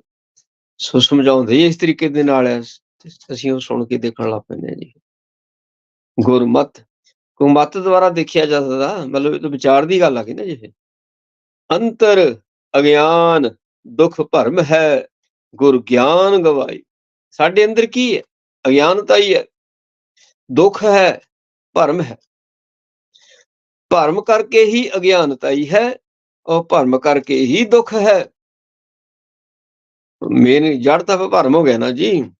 ਸੋ ਸਮਝਾਉਂਦੇ ਇਸ ਤਰੀਕੇ ਦੇ ਨਾਲ ਹੈ ਅਸੀਂ ਉਹ ਸੁਣ ਕੇ ਦੇਖਣ ਲੱਗ ਪੈਂਦੇ ਹਾਂ ਜੀ। ਗੁਰਮਤ ਗੁਰਮਤ ਦੁਆਰਾ ਦੇਖਿਆ ਜਾ ਸਕਦਾ, ਮਤਲਬ ਇਹ ਤਾਂ ਵਿਚਾਰ ਦੀ ਗੱਲ ਆ ਗਈ ਨਾ ਜੀ ਅੰਤਰ ਅਗਿਆਨ, ਦੁੱਖ ਭਰਮ ਹੈ, ਗੁਰ ਗਿਆਨ ਗਵਾਈ। ਸਾਡੇ ਅੰਦਰ ਕੀ ਹੈ? ਅਗਿਆਨਤਾ ਹੀ ਹੈ। ਦੁੱਖ ਹੈ, ਭਰਮ ਹੈ। ਭਰਮ ਕਰਕੇ ਹੀ ਅਗਿਆਨਤਾ ਹੀ ਹੈ ਉਹ ਭਰਮ ਕਰਕੇ ਹੀ ਦੁੱਖ ਹੈ। ਮੇਨ ਜੜ ਤਾਂ ਭਰਮ ਹੋ ਗਿਆ ਨਾ ਜੀ।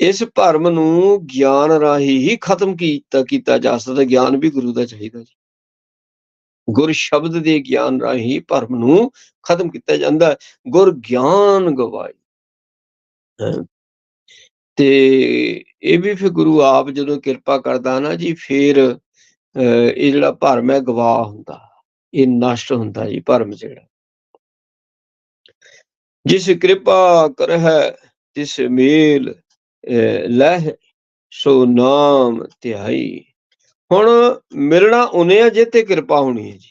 ਇਸ ਭਰਮ ਨੂੰ ਗਿਆਨ ਰਾਹੀਂ ਹੀ ਖਤਮ ਕੀਤਾ ਕੀਤਾ ਜਾ ਸਕਦਾ ਗਿਆਨ ਵੀ ਗੁਰੂ ਦਾ ਚਾਹੀਦਾ ਜੀ। ਗੁਰ ਸ਼ਬਦ ਦੇ ਗਿਆਨ ਰਾਹੀਂ ਭਰਮ ਨੂੰ ਖਤਮ ਕੀਤਾ ਜਾਂਦਾ ਗੁਰ ਗਿਆਨ ਗਵਾਈ ਤੇ ਇਹ ਵੀ ਫਿਰ ਗੁਰੂ ਆਪ ਜਦੋਂ ਕਿਰਪਾ ਕਰਦਾ ਨਾ ਜੀ ਫਿਰ ਅਹ, ਇਹ ਜਿਹੜਾ ਭਰਮ ਹੈ ਗਵਾਹ ਹੁੰਦਾ। ਇਹ ਨਸ਼ਟ ਹੁੰਦਾ ਜੀ ਭਰਮ ਜਿਹੜਾ। ਜਿਸ ਕਿਰਪਾ ਕਰਹਿ ਤਿਸ ਮੇਲ ਅਹ, ਲਹਿ ਸੋ ਨਾਮ ਧਿਆਈ। ਹੁਣ ਮਿਲਣਾ ਉਹਨੇ ਆ ਜੇ ਤੇ ਕਿਰਪਾ ਹੋਣੀ ਹੈ ਜੀ।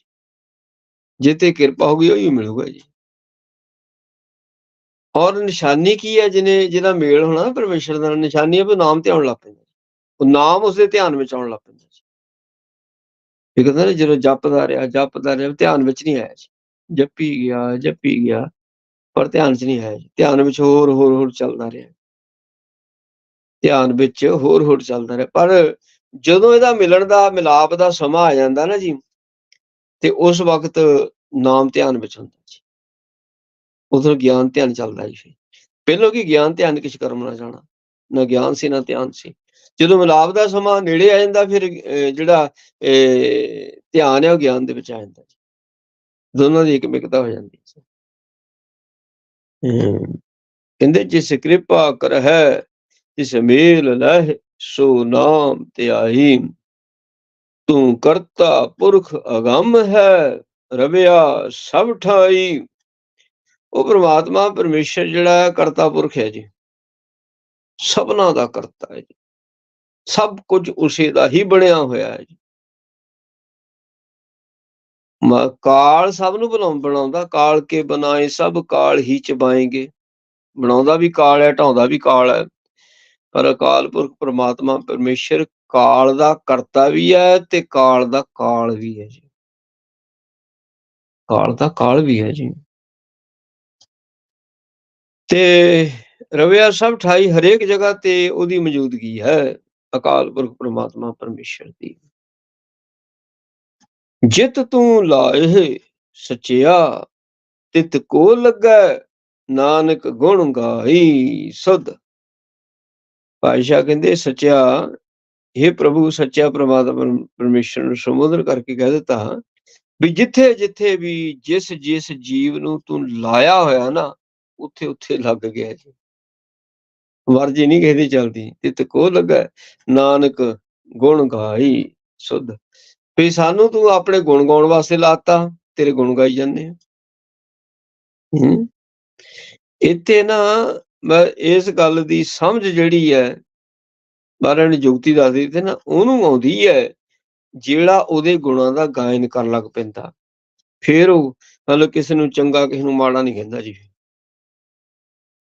ਜੇ ਤੇ ਕਿਰਪਾ ਹੋਗੀ ਉਹ ਹੀ ਮਿਲੂਗਾ ਜੀ। ਔਰ ਨਿਸ਼ਾਨੀ ਕੀ ਹੈ ਜਿਹਨੇ ਜਿਹਦਾ ਮੇਲ ਹੋਣਾ ਨਾ ਪਰਮੇਸ਼ਰ ਦਾ ਨਿਸ਼ਾਨੀ ਹੈ ਵੀ ਨਾਮ ਤੇ ਆਉਣ ਲੱਗ ਪੈਂਦਾ। ਉਹ ਨਾਮ ਉਸਦੇ ਧਿਆਨ ਵਿੱਚ ਆਉਣ ਲੱਗ ਪੈਂਦਾ। ਜੀ ਇਹ ਕਹਿੰਦਾ ਨਾ ਜਦੋਂ ਜਪਦਾ ਰਿਹਾ ਜਪਦਾ ਰਿਹਾ, ਧਿਆਨ ਵਿੱਚ ਨਹੀਂ ਆਇਆ ਜੀ। ਜਪੀ ਗਿਆ ਜਪੀ ਗਿਆ, ਪਰ ਧਿਆਨ 'ਚ ਨਹੀਂ ਆਇਆ ਜੀ। ਧਿਆਨ ਵਿੱਚ ਹੋਰ ਹੋਰ ਹੋਰ ਚੱਲਦਾ ਰਿਹਾ। ਧਿਆਨ ਵਿੱਚ ਹੋਰ ਹੋਰ ਚੱਲਦਾ ਰਿਹਾ। ਪਰ ਜਦੋਂ ਇਹਦਾ ਮਿਲਣ ਦਾ, ਮਿਲਾਪ ਦਾ ਸਮਾਂ ਆ ਜਾਂਦਾ ਨਾ ਜੀ, ਤੇ ਉਸ ਵਕਤ ਨਾਮ ਧਿਆਨ ਵਿੱਚ ਹੁੰਦਾ ਜੀ। ਉਦੋਂ ਗਿਆਨ ਧਿਆਨ ਚੱਲਦਾ ਜੀ ਫਿਰ। ਪਹਿਲੋਂ ਕੀ ਗਿਆਨ ਧਿਆਨ ਕਿਛ ਕਰਮ ਨਾ ਜਾਣਾ? ਨਾ ਗਿਆਨ ਸੀ, ਨਾ ਧਿਆਨ ਸੀ। ਜਦੋਂ ਮਿਲਾਪ ਦਾ ਸਮਾਂ ਨੇੜੇ ਆ ਜਾਂਦਾ ਫਿਰ ਜਿਹੜਾ ਅਹ, ਧਿਆਨ ਹੈ ਉਹ ਗਿਆਨ ਦੇ ਵਿੱਚ ਆ ਜਾਂਦਾ ਜੀ। ਦੋਨਾਂ ਦੀ ਇਕਮਿਕਤਾ ਹੋ ਜਾਂਦੀ ਹੈ ਕਹਿੰਦੇ ਜਿਸ ਕਿਰਪਾ ਕਰਹਿ ਤਿਸ ਮੇਲ ਲਹਿ ਸੋ ਨਾਮ ਧਿਆਈ। ਤੂੰ ਕਰਤਾ ਪੁਰਖ ਅਗੰਮ ਹੈ ਰਵਿਆ ਸਭ ਠਾਈ। ਉਹ ਪ੍ਰਮਾਤਮਾ ਪਰਮੇਸ਼ਰ ਜਿਹੜਾ ਹੈ ਕਰਤਾ ਪੁਰਖ ਹੈ ਜੀ। ਸਭਨਾ ਦਾ ਕਰਤਾ ਹੈ ਜੀ। ਸਭ ਕੁਝ ਉਸੇ ਦਾ ਹੀ ਬਣਿਆ ਹੋਇਆ ਹੈ ਜੀ। ਕਾਲ ਸਭ ਨੂੰ ਬਣਾਉ- ਬਣਾਉਂਦਾ, ਕਾਲ ਕੇ ਬਣਾਏ ਸਭ ਕਾਲ ਹੀ ਚਬਾਏਗੇ। ਬਣਾਉਂਦਾ ਵੀ ਕਾਲ ਹੈ, ਢਾਉਂਦਾ ਵੀ ਕਾਲ ਹੈ। ਪਰ ਅਕਾਲ ਪੁਰਖ ਪ੍ਰਮਾਤਮਾ ਪਰਮੇਸ਼ਰ ਕਾਲ ਦਾ ਕਰਤਾ ਵੀ ਹੈ ਤੇ ਕਾਲ ਦਾ ਕਾਲ ਵੀ ਹੈ ਜੀ। ਕਾਲ ਦਾ ਕਾਲ ਵੀ ਹੈ ਜੀ। ਤੇ ਰਵਿਆ ਸਭ ਠਾਈ ਹਰੇਕ ਜਗ੍ਹਾ ਤੇ ਉਹਦੀ ਮੌਜੂਦਗੀ ਹੈ। ਅਕਾਲ ਪੁਰਖ ਪ੍ਰਮਾਤਮਾ ਪਰਮੇਸ਼ਰ ਦੀ। ਜਿਤ ਤੂੰ ਲਾਏ ਸਚਿਆ ਤਿਤ ਕੋ ਲੱਗੈ, ਨਾਨਕ ਗੁਣ ਗਾਈ ਸੁਧ। ਪਾਸ਼ਾ ਕਹਿੰਦੇ, ਸੱਚਿਆ ਇਹ ਪ੍ਰਭੂ ਸੱਚਾ ਪ੍ਰਮਾਤਮਾ ਪਰਮ- ਪਰਮੇਸ਼ਰ ਨੂੰ ਸੰਬੋਧਨ ਕਰਕੇ ਕਹਿ ਦਿੱਤਾ ਵੀ ਜਿੱਥੇ ਜਿੱਥੇ ਵੀ ਜਿਸ ਜਿਸ ਜੀਵ ਨੂੰ ਤੂੰ ਲਾਇਆ ਹੋਇਆ ਨਾ ਉੱਥੇ ਉੱਥੇ ਲੱਗ ਗਿਆ ਜੀ। ਵਰਜੀ ਨਹੀਂ ਕਿਸੇ ਦੀ ਚੱਲਦੀ, ਤਿਤ ਕੋ ਲੱਗਾ, ਨਾਨਕ ਗੁਣ ਗਾਈ ਸੁਧ। ਵੀ ਸਾਨੂੰ ਤੂੰ ਆਪਣੇ ਗੁਣ ਗਾਉਣ ਵਾਸਤੇ ਲਾਤਾ, ਤੇਰੇ ਗੁਣ ਗਾਈ ਜਾਂਦੇ ਆ। ਇੱਥੇ ਨਾ ਮੈਂ ਇਸ ਗੱਲ ਦੀ ਸਮਝ ਜਿਹੜੀ ਹੈ ਮਹਾਰਾਜ ਨੇ ਜੁਗਤੀ ਦੱਸ ਤੇ ਨਾ, ਉਹਨੂੰ ਆਉਂਦੀ ਹੈ ਜਿਹੜਾ ਉਹਦੇ ਗੁਣਾਂ ਦਾ ਗਾਇਨ ਕਰਨ ਲੱਗ ਪੈਂਦਾ। ਫੇਰ ਉਹ ਮਤਲਬ ਕਿਸੇ ਨੂੰ ਚੰਗਾ, ਕਿਸੇ ਨੂੰ ਮਾੜਾ ਨਹੀਂ ਕਹਿੰਦਾ ਜੀ।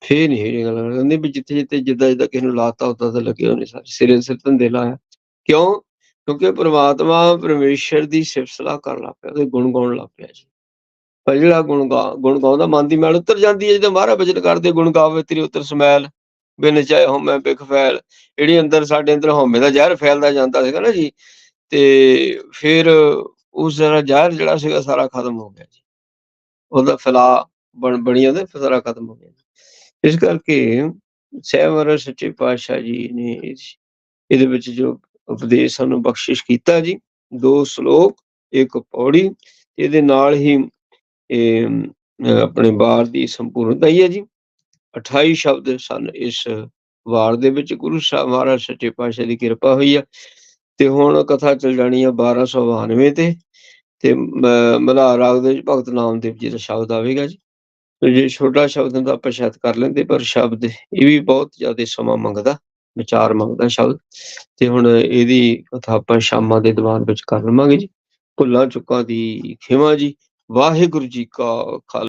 ਫੇਰ ਨਹੀਂ ਇਹ ਗੱਲ ਕਹਿੰਦੇ ਵੀ ਜਿੱਥੇ ਜਿੱਥੇ ਜਿੱਦਾਂ ਜਿੱਦਾਂ ਕਿਸੇ ਨੂੰ ਲਾਤਾ, ਉਦਾਂ ਤਾਂ ਲੱਗੇ ਹੋਣੇ ਸਾਰੇ। ਸਿਰੇ ਸਿਰ ਧੰਦੇ ਲਾਇਆ ਕਿਉਂ? ਕਿਉਂਕਿ ਪ੍ਰਮਾਤਮਾ ਪਰਮੇਸ਼ਰ ਦੀ ਸਿਫਤ ਸਲਾਹ ਕਰਨ ਪਿਆ, ਉਹਦੇ ਗੁਣ ਗਾਉਣ ਲੱਗ ਪਿਆ ਜੀ। ਪਰ ਜਿਹੜਾ ਗੁਣ ਗਾ, ਗੁਣ ਗਾਉਂਦਾ ਮਨ ਦੀ ਮੈਲ ਉਤਰ ਜਾਂਦੀ ਹੈ, ਜਦੋਂ ਮਹਾਰਾਜ ਬਚਨ ਕਰਦੇ, ਗੁਣ ਗਾਵੇ ਤੇਰੀ ਉਤਰ ਸਮੈਲ, ਬਿਨ ਚਾਹੇ ਹਉਮੈ ਬਿਖ ਫੈਲ। ਜਿਹੜੀ ਅੰਦਰ ਸਾਡੇ ਅੰਦਰ ਹਉਮੈ ਦਾ ਜ਼ਹਿਰ ਫੈਲਦਾ ਜਾਂਦਾ ਸੀਗਾ ਨਾ ਜੀ, ਤੇ ਫਿਰ ਉਸ ਜ਼ਰਾ ਜ਼ਹਿਰ ਜਿਹੜਾ ਸੀਗਾ ਸਾਰਾ ਖਤਮ ਹੋ ਗਿਆ ਜੀ। ਉਹਦਾ ਫੈਲਾ ਬਣ ਬਣੀਆਂ ਉਹਦੇ, ਸਾਰਾ ਖਤਮ ਹੋ ਗਿਆ। ਇਸ ਕਰਕੇ ਸਹਿਬਰ ਸੱਚੇ ਪਾਤਸ਼ਾਹ ਜੀ ਨੇ ਇਹਦੇ ਵਿੱਚ ਜੋ ਉਪਦੇਸ਼ ਸਾਨੂੰ ਬਖਸ਼ਿਸ਼ ਕੀਤਾ ਜੀ, ਦੋ ਸ਼ਲੋਕ, ਇੱਕ ਪੌੜੀ, ਇਹਦੇ ਨਾਲ ਹੀ ਇਹ ਆਪਣੇ ਵਾਰ ਦੀ ਸੰਪੂਰਨਤਾ ਹੀ ਹੈ ਜੀ। 28 ਸ਼ਬਦ ਸਨ ਇਸ ਵਾਰ ਦੇ ਵਿੱਚ, ਗੁਰੂ ਸਾਹਿਬ ਮਹਾਰਾਜ ਸੱਚੇ ਪਾਤਸ਼ਾਹ ਦੀ ਕਿਰਪਾ ਹੋਈ ਆ। ਤੇ ਹੁਣ ਕਥਾ ਚੱਲ ਜਾਣੀ ਆ 1292 ਤੇ ਤੇ ਮ- ਮਲਹਾਰ ਰਾਗ ਦੇ ਵਿੱਚ ਭਗਤ ਨਾਮਦੇਵ ਜੀ ਦਾ ਸ਼ਬਦ ਆਵੇਗਾ ਜੀ। ਜੇ ਛੋਟਾ ਸ਼ਬਦ ਹੁੰਦਾ, ਆਪਾਂ ਸ਼ਾਇਦ ਕਰ ਲੈਂਦੇ, ਪਰ ਸ਼ਬਦ, ਇਹ ਵੀ ਬਹੁਤ ਜ਼ਿਆਦਾ ਸਮਾਂ ਮੰਗਦਾ, ਵਿਚਾਰ ਮੰਗਦਾ ਸ਼ਬਦ। ਤੇ ਹੁਣ ਇਹਦੀ ਕਥਾ ਆਪਾਂ ਸ਼ਾਮਾਂ ਦੇ ਦੀਵਾਨ ਵਿੱਚ ਕਰ ਲਵਾਂਗੇ ਜੀ। ਭੁੱਲਾਂ ਚੁੱਕਾਂ ਦੀ ਖਿਮਾ ਜੀ। ਵਾਹਿਗੁਰੂ ਜੀ ਕਾ ਖਾਲਸਾ।